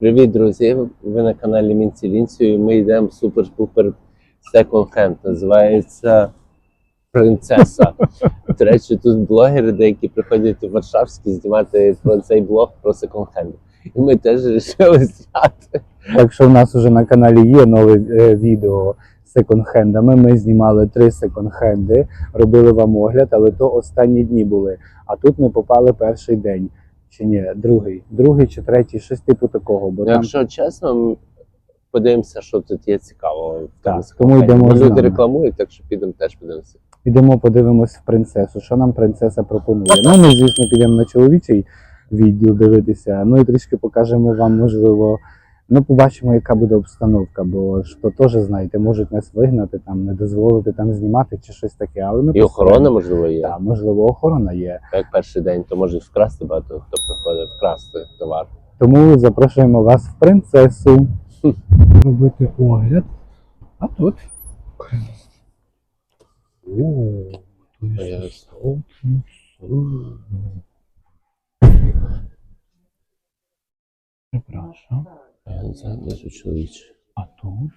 Привіт, друзі! Ви на каналі Мінці Лінцію ми йдемо супер-пупер секонд-хенд. Називається Принцеса. До речі, тут блогери деякі приходять у Варшавський знімати про цей блог про секонд-хенд. І ми теж вирішили зняти. Так що в нас вже на каналі є нове е, відео секонд-хендами. Ми знімали три секонд-хенди, робили вам огляд, але то останні дні були. А тут ми попали перший день. Чи ні, другий, другий чи третій, щось типу такого. Бо там Якщо чесно, ми подивимося, що тут є цікавого. Так, тому йдемо Люди рекламують, так що підемо теж подивимося. підемо подивимось в принцесу. Що нам принцеса пропонує? Ну, ми, звісно, підемо на чоловічий відділ дивитися. Ну і трішки покажемо вам, можливо. Ну, побачимо, яка буде обстановка, бо ж то теж знаєте, можуть нас вигнати, там не дозволити там знімати чи щось таке. Але ми І охорона, можливо, є. Так, можливо, охорона є. Як перший день, то може вкрасти багато хто приходить вкрасти товар. Тому запрошуємо вас в принцесу. Робити огляд. А тут. О, Я- знаю, тут чоловіче. А тут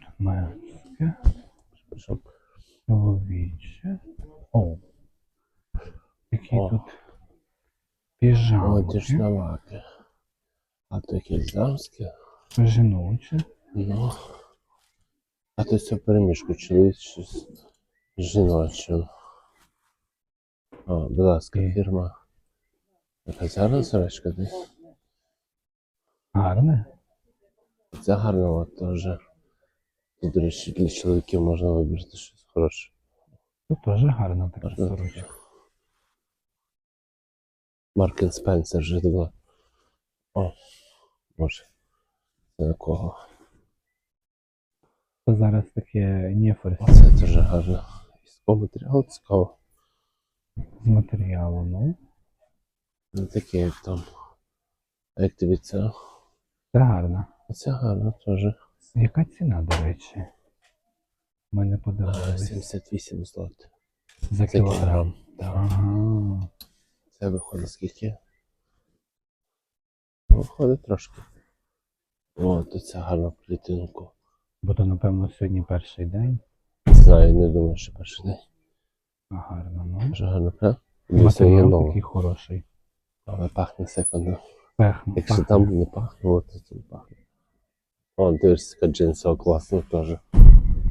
Щоб чоловіче. О. Які О. тут піжамки. ті. А то якесь дамське. Жіноче. Ну. А то все перемішку чоловіче з жіночим. О, будь ласка, І- фірма. Якась гарна сорочка десь. Гарне. Це гарно теж. До речі, для чоловіків можна вибрати щось хороше. Тут теж гарна така Гарно. сорочка. Маркен Спенсер вже два. О, може. Це на кого? Це зараз таке нефорс Оце дуже гарно. О, матеріал цікаво. з матеріалу, ну. Не таке, як там. А як тобі це? Це гарно. Оце гарно теж. Яка ціна, до речі? Ми не подивилися. 78 злот. За кілограм. кілограм. Так. Ага. Це виходить скільки? Виходить трошки. О, то це гарно клітинку. Бо то, напевно, сьогодні перший день. Знаю, не думаю, що перший день. А гарно, ну. Дуже гарно, правда? Матеріал такий хороший. Але пахне секунду. Пех, Якщо пахне. там не пахнуло, то тут пахне. О, дивишся, яка джинсова класна теж.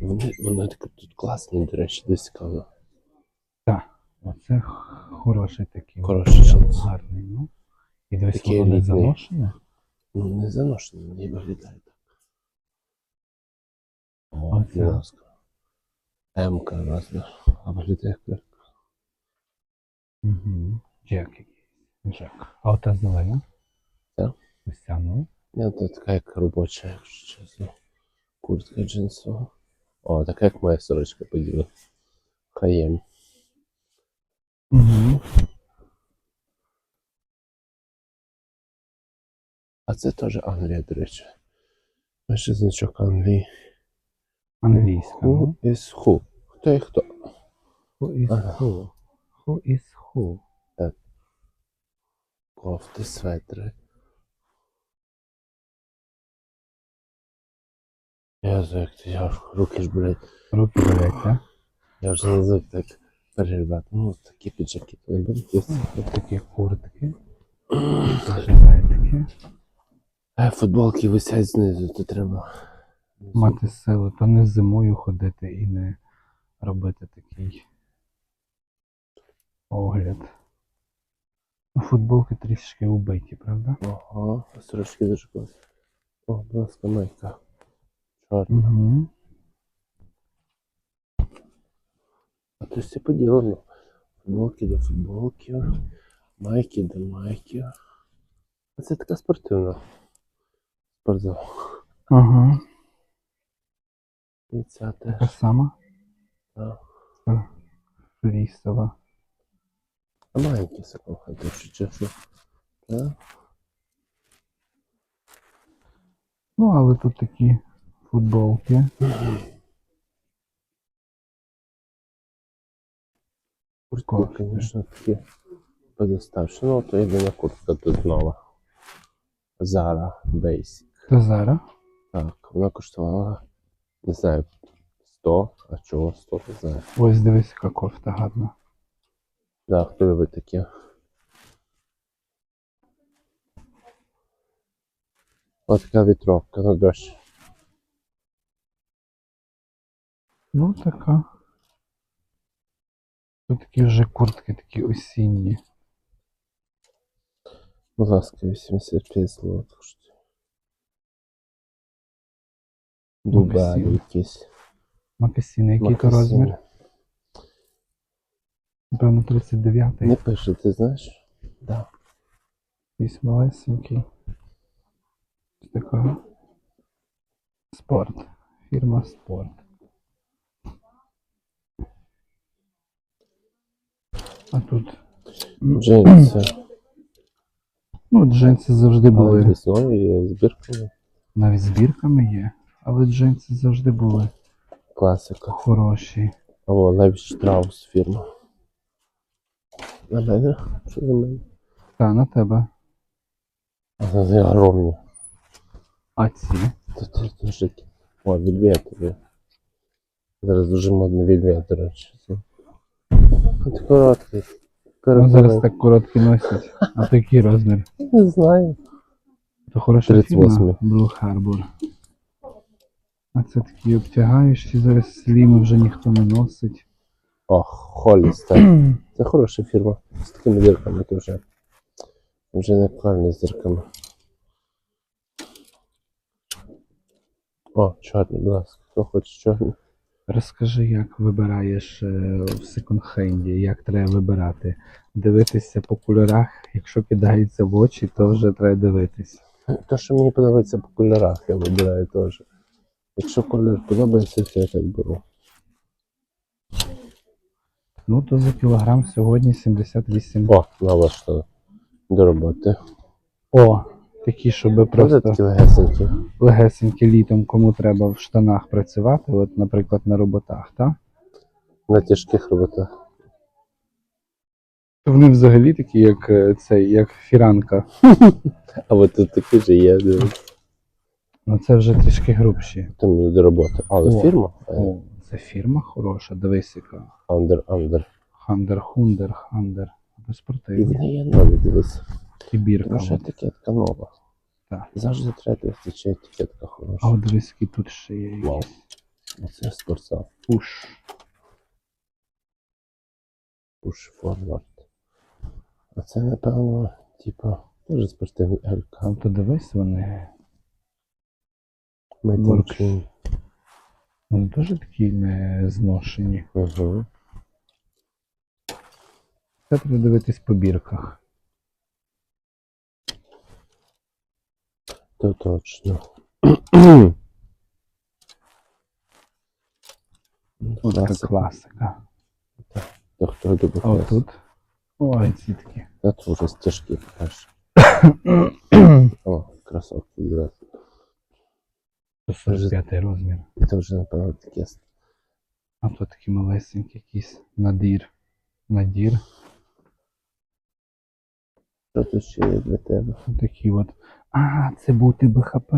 Вони, вони такі тут класні, до речі, десь цікаво. Оце х- хороший такий. Хороший джинс. Гарний, ну. І дивись, воно не елітний. заношене. Ну, не заношено, не виглядає так. О, Оце. будь ласка. М-ка розмір. А виглядає як пирка. Угу. Джек якийсь. Джек. А ота зелена? Ця? Ось ця, ну. Ні, то така як робоча, якщо чесно. Куртка джинсова. О, така як моя сорочка поділа. Хаєм. Угу. А це теж Англія, до речі. Ще значок Англії. Англійська, Who ну. is who? Хто і хто? Who is Ага. who? Who is who? Кофти, светри. Звик, я ж руки ж болять. Руки болять, так? Я вже не звик так переживати. Ну, такі піджаки то не будуть. їсти. Тут такі куртки. Жилетки. А футболки висять знизу, то треба. Мати сили, то не зимою ходити і не робити такий огляд. Ну, Футболки трішки убиті, правда? Ага, сорочки дуже класні. О, будь ласка, майка. Чорна. Угу. А то все поділено. Футболки до футболків, майки до майків. А це така спортивна. Спортзал. Ага. І ця теж. сама Так. флісова. А маленькі секонд-хенд, якщо чесно. Так. Ну, але тут такі футболки. Куртки, Класні. звісно, такі подоставші. Ну, то єдина куртка тут нова. Zara Basic. То зараз. Так, вона коштувала, не знаю, 100, а чого 100, не знаю. Ось дивись, яка кофта гарна. Да, хто любить таке? Ось така вітровка на дощ. Ну, така. Тут такі вже куртки такі осінні. Будь ласка, 85 злотих. коштує. Дубель Мокасини. якісь. Макасіни, який то розмір? Напевно, 39-й. Не пише, ти знаєш? Да. Якийсь малесенький. Така. Спорт. Фірма спорт. А тут. Джинси. Ну, джинси завжди Але були. весною є збірками. Навіть збірками є. Але джинси завжди були Класика. хороші. О, Лев Штраус фірма. На мене? Що за мене? Та на тебе. А огромні. А ці? Тут дуже. О, вільветові. Зараз дуже модний вільвет, до речі. От короткий. Ну, зараз так короткі носять. А то який розмір? Не знаю. То хороша 38. фірма Blue Harbor. А це такі обтягаючі, зараз сліми вже ніхто не носить. О, Холістер. Це хороша фірма. З такими дірками то вже. Вже не актуальні з дірками. О, чорні, будь ласка. Хто хоче чорні? Розкажи, як вибираєш е, в секонд-хенді, як треба вибирати. Дивитися по кольорах, якщо кидається в очі, то вже треба дивитися. Те, що мені подобається по кольорах, я вибираю теж. Якщо колір подобається, то я так беру. Ну, то за кілограм сьогодні 78. О, що до роботи. О, такі, щоб Просто такі легесенькі. легесенькі літом, кому треба в штанах працювати, от, наприклад, на роботах, так? На тяжких роботах. Вони взагалі такі, як е, цей, як фіранка. А от тут такі ж є. Ну це вже трішки грубші. Там до роботи. Але О. фірма? О, це фірма хороша, дивись яка. Under, under. Хандер, Хундер, Хандер. Є нові, дивись. І бірка. Тому етикетка нова. Так. Завжди треба чи етикетка хороша. А от дивись, які тут ще є. Вау. Оце спортзал. Пуш. Push forward. А це, напевно, типа, теж спортивний LK. А то дивись вони. China. Вони теж такі не зношені. Угу. Це треба дивитись по бірках. То точно. Ось така Класика. То хто любить А нас? отут. Ой, ці такі. Та це вже стяжки покажеш. О, кросовки якраз. 45 розмір. Це вже, напевно, таке. А то такі малесенькі якісь надір. Надір. Що тут ще є для тебе? Такі от. А, це бути БХП.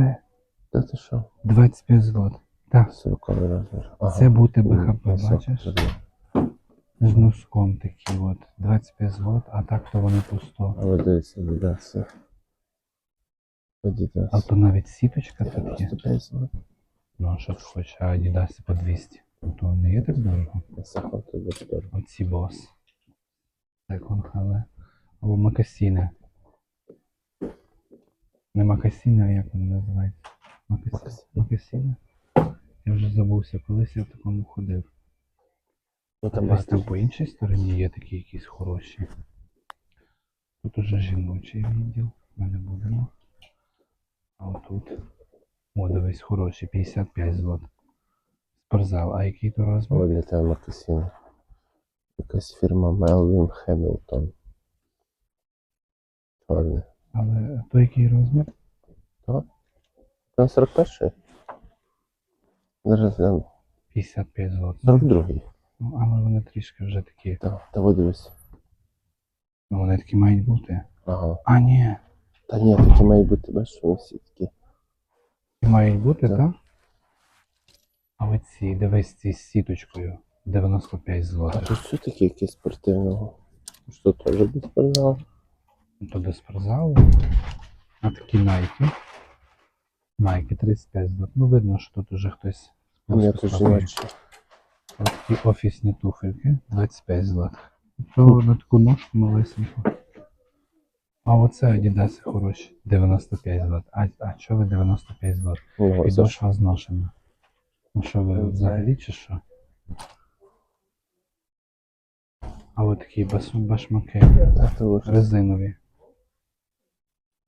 Та ти що? 25 злот. Так, 40 розмір. Ага. це бути БХП, носок бачиш? З носком такі от. 25 злот, а так то вони по 100. А от дивіться, Adidas. Adidas. А то навіть сіточка тут є. 95 злот. Ну, а що ти хочеш, а Adidas по 200. Ну, то не є так дорого. Тобі дорого. Оці бос. Секонд, але. Або макасіни. Не макасіни, а як вони називаються? Макасіни. Макасіни. Я вже забувся, колись я в такому ходив. Ну Там десь там по іншій стороні є такі якісь хороші. Тут уже жіночий відділ. Ми не будемо. А отут. О, дивись, хороші, 55 злот. Спортзал. А який то розмір? Тебе макасіни. Якась фірма Мелвін Хемілтон. Чорне. Але то який розмір? Там 41-й? Зараз глянь. 55 злот. 42-й. Ну, але вони трішки вже такі. Так, та от дивись. Ну, вони такі мають бути. Ага. А, ні. Та ні, такі мають бути, бачиш, вони всі такі. І мають бути, Так. так? А оці, дивись, ці з сіточкою 95 А злотих. тут все таки якесь спортивного. Що теж без спортивного? До спортзалу. А такі найки. Найки 35 злотих. Ну, видно, що тут уже хтось. У мене тут спортсмен. жіночі. Ось такі офісні туфельки 25 злотих. То на таку ножку малесеньку. А оце Adidas хороші. 95 злотих. А, а що ви 95 злотих? Ну, це Підошва зношена. Ну що ви взагалі чи що? А от такі башмаки резинові.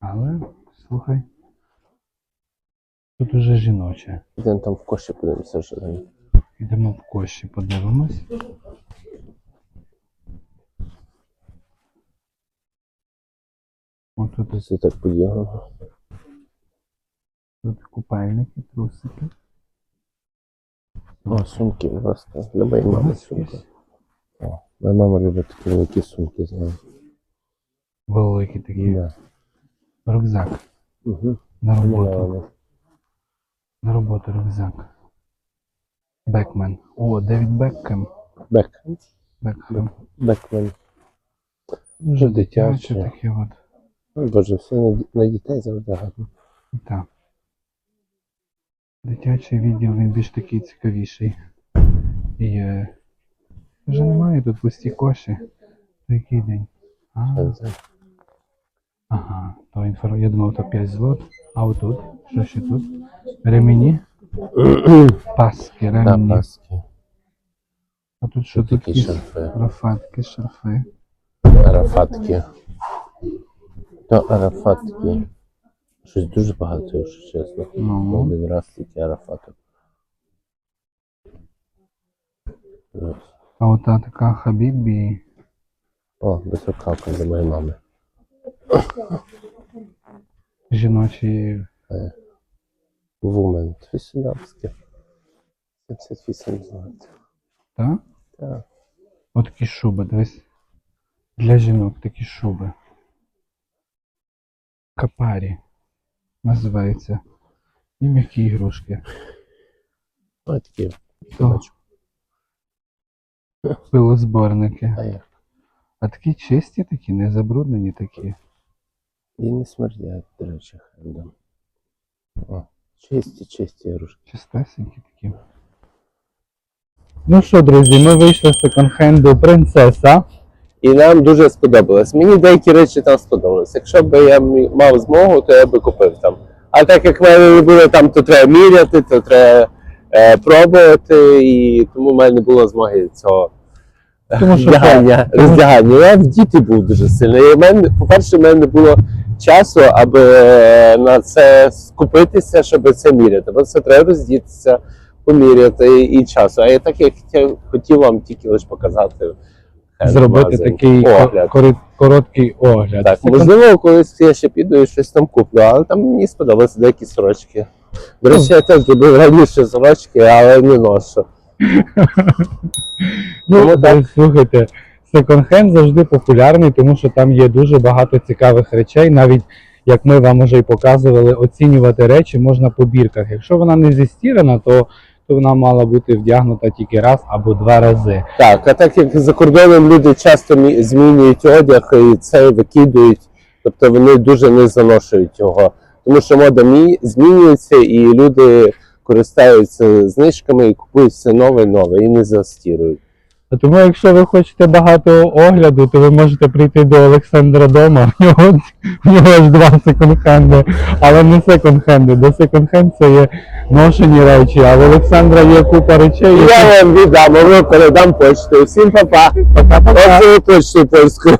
Але, слухай. Тут уже жіноче. Йдемо там в коші подивимося, що там. Йдемо в коші, подивимось. Ось тут, Це так поділено. тут купальники, трусики. О, сумки, будь ласка. Для моєї мами Ось сумка. О, моя мама любить такі великі сумки, знаю. Великий такий Да. Рюкзак. Угу. На роботу. На роботу рюкзак. Бекмен. О, Девід Беккем. Бек. Бекхем. Бекмен. Дуже дитяче. таке от. Ой, Боже, все на, на дітей завжди гарно. Так. Дитячий відділ він більш такий цікавіший. І е, вже немає тут пусті коші. Який день? А. ага, то інфор... я думав, то 5 злот. А отут? Що ще тут? Ремені? Паски, ремені. паски. А тут що Тут такі шарфи. Рафатки, шарфи. Арафатки. То арафатки. Щось дуже багато, якщо чесно. Ну. Один раз тільки арафаток. А ота така хабібі. О, безрукавка для моєї мами. Жіночі. Вумен. Твісінавське. 78 злотих. Так? Так. Отакі шуби, дивись. Для жінок такі шуби. Капарі. Називається. І м'які ігрушки. Ось такі. Пилозборники. А? А такі чисті такі, не забруднені такі. І не смердять, до речі, хендом. О, чисті, чисті ігрушки. Чистесенькі такі. Ну що, друзі, ми вийшли з секонд-хенду принцеса. І нам дуже сподобалось. Мені деякі речі там сподобались. Якщо б я мав змогу, то я би купив там. А так як в мене не було там, то треба міряти, то треба е, пробувати, і тому в мене не було змоги цього Тому що роздягання. роздягання. Я в діти був дуже мене, по-перше, в мене не було часу, аби е, на це скупитися, щоб це міряти. Бо це треба роздітися, поміряти і часу. А я так як хотів, хотів вам тільки лише показати. Зробити такий огляд. короткий огляд. Так, можливо, колись я ще піду і щось там куплю, але там мені сподобалися деякі сорочки. До речі, я теж зробив раніше сорочки, але не ношу. Ну, так. слухайте, секонд-хенд завжди популярний, тому що там є дуже багато цікавих речей. Навіть як ми вам вже й показували, оцінювати речі можна по бірках. Якщо вона не зістірана, то, то вона мала бути вдягнута тільки раз або два рази. Так, а так як за кордоном люди часто змінюють одяг і це викидують, тобто вони дуже не заношують його. Тому що мода змінюється і люди користаються знижками і купують все нове нове і не застірують. Тому, якщо ви хочете багато огляду, то ви можете прийти до Олександра дома. В нього, в нього ж два секонд-хенди, але не секонд-хенди. До секонд-хенд це є ношені речі, а в Олександра є купа речей, які Я вам віддам, передам почтою. Всім па-па. Оце почту польською.